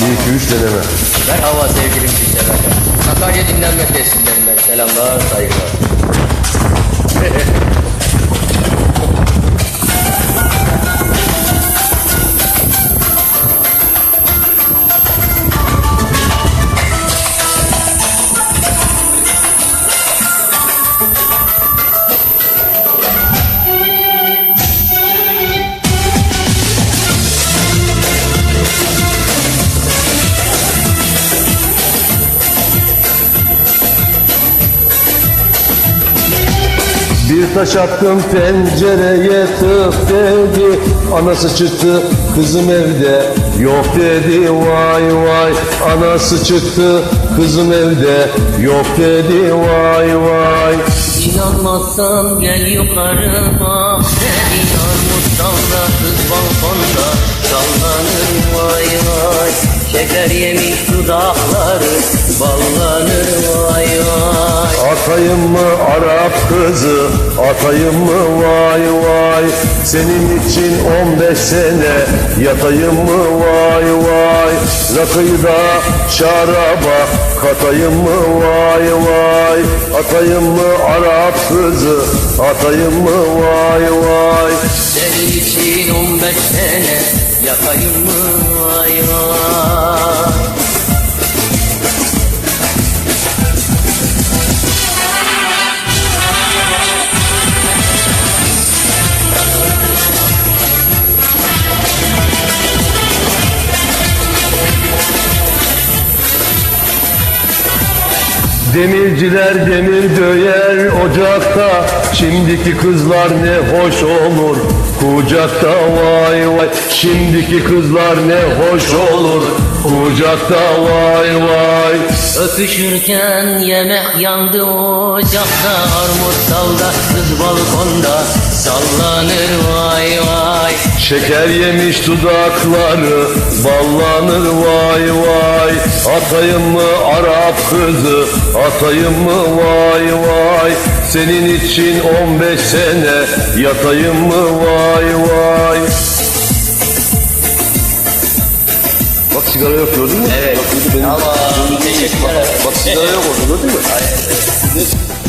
Bir, iki, üç deneme. Merhaba sevgili müzikseverler. Sakarya dinlenme tesislerinden selamlar, saygılar. Bir taş attım pencereye tık dedi. Anası çıktı kızım evde. Yok dedi Vay vay. Anası çıktı kızım evde. Yok dedi Vay vay. İnanmazsan gel yukarı bak Senin armut dalda kız balkonda Sallanır vay vay. Şeker yemiş dudakları Ballanır Atayım mı Arap kızı? Atayım mı? Vay vay. Senin için 15 sene yatayım mı? Vay vay. Rakıyı da şaraba katayım mı? Vay vay. Atayım mı Arap kızı? Atayım mı? Vay vay. Senin için 15 sene Yakayım mı? Vay vay Demirciler demir döyer ocakta. Şimdiki kızlar ne hoş olur Kucakta. Vay vay Şimdiki kızlar ne hoş olur Kucakta. Vay vay. Öpüşürken yemek yandı ocakta Armut dalda kız balkonda Sallanır. Vay vay Şeker yemiş dudakları Ballanır vay vay Atayım mı Arap kızı Atayım mı vay vay Senin için 15 sene Yatayım mı vay vay Bak sigara yok gördün mü? Evet. Bak, benim-. Teşekkürler. Bak sigara yok orada gördün mü? Hayır.